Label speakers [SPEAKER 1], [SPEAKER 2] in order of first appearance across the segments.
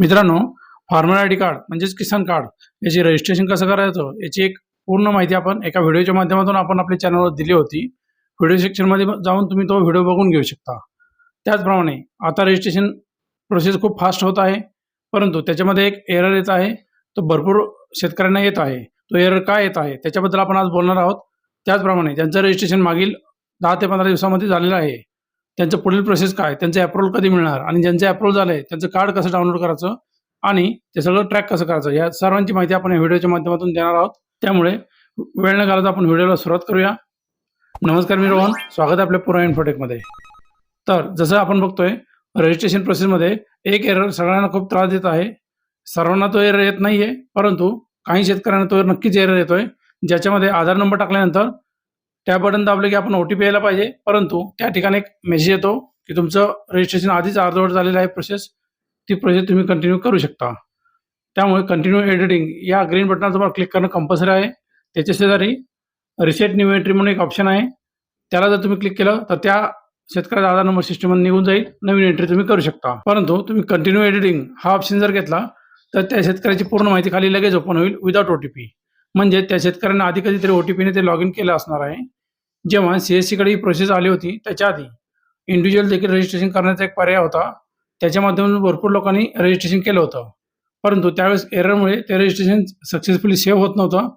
[SPEAKER 1] मित्रांनो farmer I D card म्हणजेच किसान card याची रजिस्ट्रेशन कसं करायचं याची एक पूर्ण माहिती आपण एका व्हिडिओच्या माध्यमातून आपण आपल्या चॅनलवर दिली होती. व्हिडिओ सेक्शनमध्ये जाऊन तुम्ही तो व्हिडिओ बघून घेऊ शकता. त्याचप्रमाणे आता रजिस्ट्रेशन प्रोसेस खूप फास्ट होत आहे परंतु त्याच्यामध्ये एक एरर येत आहे. तो भरपूर शेतकऱ्यांना येत आहे. तो एरर काय येत आहे त्याच्याबद्दल आपण आज बोलणार आहोत. त्याचप्रमाणे ज्यांचं रजिस्ट्रेशन मागील दहा ते पंधरा दिवसामध्ये झालेलं आहे त्यांचं पुढील प्रोसेस काय? त्यांचं अप्रूव्हल कधी मिळणार? आणि ज्यांचं अप्रूव्हल झालंय त्यांचं कार्ड कसं डाउनलोड करायचं? आणि ते सगळं ट्रॅक कसं करायचं? या सर्वांची माहिती आपण या व्हिडिओच्या माध्यमातून देणार आहोत. त्यामुळे वेळ न घालता आपण व्हिडिओला सुरुवात करूया. नमस्कार मी रोहन. स्वागत आहे आपल्या पुरा इन्फोटेकमध्ये तर जसं आपण बघतोय रजिस्ट्रेशन प्रोसेसमध्ये एक एरर सगळ्यांना खूप त्रास देत आहे. सर्वांना तो एरर येत नाहीये परंतु काही शेतकऱ्यांना तो नक्कीच एरर येतोय. ज्याच्यामध्ये आधार नंबर टाकल्यानंतर त्या बटन दाबलं की आपण ओ टी पी यायला पाहिजे. परंतु त्या ठिकाणी एक मेसेज येतो की तुमचं रजिस्ट्रेशन आधीच अर्धवट झालेलं आहे प्रोसेस ती प्रोसेस तुम्ही कंटिन्यू करू शकता. त्यामुळे कंटिन्यू एडिटिंग या ग्रीन बटनावर तुम्हाला क्लिक करणं कंपल्सरी आहे. त्याच्या शेजारी रिसेट न्यू एंट्री म्हणून एक ऑप्शन आहे. त्याला जर तुम्ही क्लिक केलं तर त्या शेतकऱ्याचा आधार नंबर सिस्टममध्ये निघून जाईल. नवीन एंट्री तुम्ही करू शकता. परंतु तुम्ही कंटिन्यू एडिटिंग हा ऑप्शन जर घेतला तर त्या शेतकऱ्याची पूर्ण माहिती खाली लगेच ओपन होईल विदाउट ओ टी पी म्हणजे त्या शेतकऱ्यांना आधी कधीतरी ओ टी पीने ते लॉग इन केलं असणार आहे. जेव्हा सी एस सीकडे ही प्रोसेस आली होती त्याच्या आधी इंडिव्हिज्युअल देखील रजिस्ट्रेशन करण्याचा एक पर्याय होता. त्याच्या माध्यमातून भरपूर लोकांनी रजिस्ट्रेशन केलं होतं. परंतु त्यावेळेस एररमुळे ते रजिस्ट्रेशन सक्सेसफुली सेव्ह होत नव्हतं.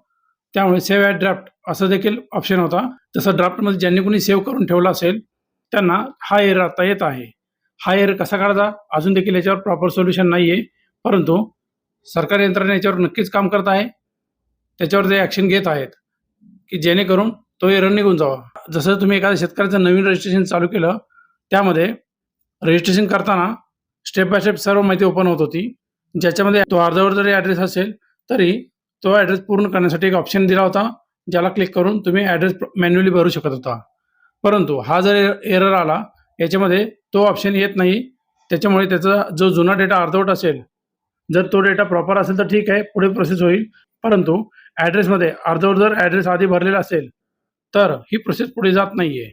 [SPEAKER 1] त्यामुळे सेव्ह ॲट ड्राफ्ट असं देखील ऑप्शन होता. तसं ड्राफ्टमध्ये ज्यांनी कोणी सेव्ह करून ठेवलं असेल त्यांना हा एरर आता येत आहे. हा एरर कसा काढायचा अजून देखील याच्यावर प्रॉपर सोल्युशन नाही आहे परंतु सरकारी यंत्रणा याच्यावर नक्कीच काम करत आहे. त्याच्यावर ते ॲक्शन घेत आहेत. की जेणेकरून तो एरर निघून जावा. जसं तुम्ही एखाद्या शेतकऱ्याचं नवीन रजिस्ट्रेशन चालू केलं त्यामध्ये रजिस्ट्रेशन करताना स्टेप बाय स्टेप सर्व माहिती ओपन होत होती. ज्याच्यामध्ये तो अर्धवर जरी ॲड्रेस असेल तरी तो ॲड्रेस पूर्ण करण्यासाठी एक ऑप्शन दिला होता ज्याला क्लिक करून तुम्ही ॲड्रेस मॅन्युअली भरू शकत होता. परंतु हा जर एरर आला याच्यामध्ये तो ऑप्शन येत नाही. त्याच्यामुळे त्याचा जो जुना डेटा अर्धवट असेल जर तो डेटा प्रॉपर असेल तर ठीक आहे पुढे प्रोसेस होईल. परंतु ॲड्रेसमध्ये अर्धवट जर ॲड्रेस आधी भरलेला असेल तर ही प्रोसेस पुढे जात नाही आहे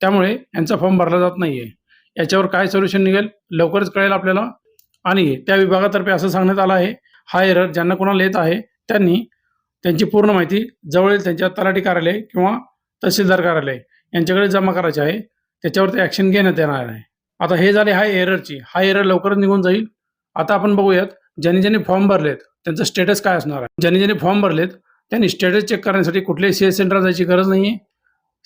[SPEAKER 1] त्यामुळे यांचा फॉर्म भरला जात नाही आहे याच्यावर काय सोल्युशन निघेल लवकरच कळेल आपल्याला. आणि त्या विभागातर्फे असं सांगण्यात आलं आहे हा एरर ज्यांना कोणाला येत आहे त्यांनी त्यांची पूर्ण माहिती जवळील त्यांच्या तलाठी कार्यालय किंवा तहसीलदार कार्यालय यांच्याकडे जमा करायची आहे. त्याच्यावरती ॲक्शन घेण्यात येणार आहे. आता हे झाले हा एररची हा एरर लवकरच निघून जाईल. आता आपण बघूयात ज्यांनी ज्यांनी फॉर्म भरलेत त्यांचं स्टेटस काय असणार आहे? ज्यांनी ज्यांनी फॉर्म भरलेत त्यांनी स्टेटस चेक करण्यासाठी कुठल्याही सी एस सेंटरला जायची गरज नाही आहे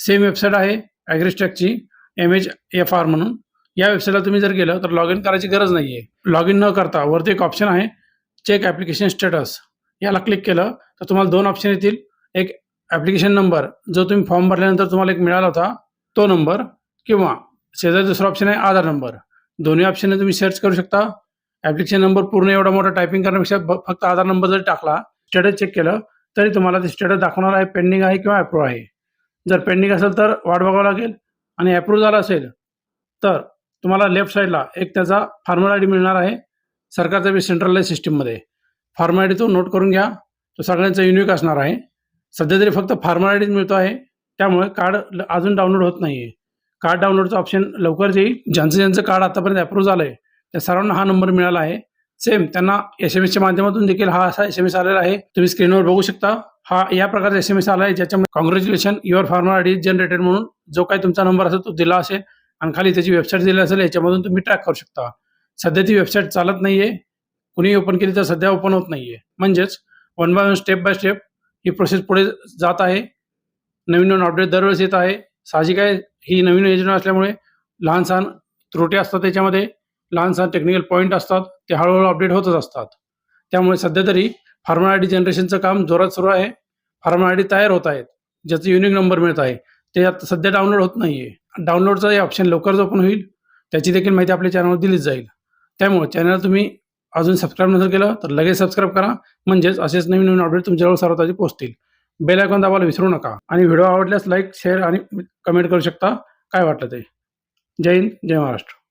[SPEAKER 1] सेम वेबसाईट आहे ॲग्रिस्टॅकची एम एच एफ आर म्हणून. या वेबसाईटला तुम्ही जर गेलं तर लॉग इन करायची गरज नाही आहे लॉग इन न करता वरती एक ऑप्शन आहे चेक ॲप्लिकेशन स्टेटस याला क्लिक केलं तर तुम्हाला दोन ऑप्शन येतील. एक ॲप्लिकेशन नंबर जो तुम्ही फॉर्म भरल्यानंतर तुम्हाला एक मिळाला होता तो नंबर किंवा शेजारी दुसरा ऑप्शन आहे आधार नंबर दोन्ही ऑप्शनने तुम्ही सर्च करू शकता. ॲप्लिकेशन नंबर पूर्ण एवढा मोठा टायपिंग करण्यापेक्षा फक्त आधार नंबर जरी टाकला स्टेटस चेक केलं तरी तुम्हाला ते स्टेटस दाखवणार आहे पेंडिंग आहे किंवा अप्रूव्ह आहे. जर पेंडिंग असेल तर वाट बघावं लागेल आणि अप्रूव्ह झाला असेल तर तुम्हाला लेफ्ट साईडला एक त्याचा फॉर्मल आय डी मिळणार आहे सरकारचा बी सेंट्रलाइज सिस्टीममध्ये फॉर्मल आय डी तो नोट करून घ्या तो सगळ्यांचा युनिक असणार आहे. सध्या तरी फक्त फार्मर आय डीच मिळतो आहे त्यामुळे कार्ड ल- अजून डाउनलोड होत नाही आहे कार्ड डाउनलोडचं ऑप्शन लवकरच येईल. ज्यांचं ज्यांचं कार्ड आतापर्यंत अप्रूव्ह झालं आहे त्या सर्वांना हा नंबर मिळाला आहे. सेम त्यांना एस एम एसच्या माध्यमातून देखील हा असा एस एम एस आलेला आहे. तुम्ही स्क्रीनवर बघू शकता. हा या प्रकारचा एस एम एस आला आहे ज्याच्यामध्ये congratulation your farmer I generated म्हणून जो काही तुमचा नंबर असेल तो दिला असेल आणि खाली त्याची वेबसाईट दिली असेल याच्यामधून तुम्ही ट्रॅक करू शकता. सध्या ती वेबसाईट चालत नाही आहे कुणी ओपन केली तर सध्या ओपन होत नाही आहे म्हणजेच one by one step by step he process पुढे जात आहे. नवीन नवीन अपडेट दरवेळेस येत आहे. साहजिक आहे ही नवीन योजना असल्यामुळे लहान सहान त्रुटी असतात त्याच्यामध्ये. लहान सहान टेक्निकल पॉईंट असतात ते हळूहळू अपडेट होतच असतात. त्यामुळे सध्या तरी फार्मर आय डी जनरेशनचं काम जोरात सुरू आहे. फार्मर आय डी तयार होत आहेत. ज्याचं युनिक नंबर मिळत आहे. ते आता सध्या डाउनलोड होत नाही आहे डाउनलोडचं हे ऑप्शन लवकरच ओपन होईल. त्याची देखील माहिती आपल्या चॅनलवर दिलीच जाईल. त्यामुळे चॅनल तुम्ही अजून सबस्क्राईब नसेल केलं तर लगेच सबस्क्राईब करा. म्हणजेच असेच नवीन नवीन अपडेट तुमच्याजवळ सर्वात आधी पोहोचतील. बेल आयकॉन दाबायला विसरू नका. आणि व्हिडिओ आवडल्यास लाईक शेअर आणि कमेंट करू शकता. काय वाटलं ते? जय हिंद जय महाराष्ट्र.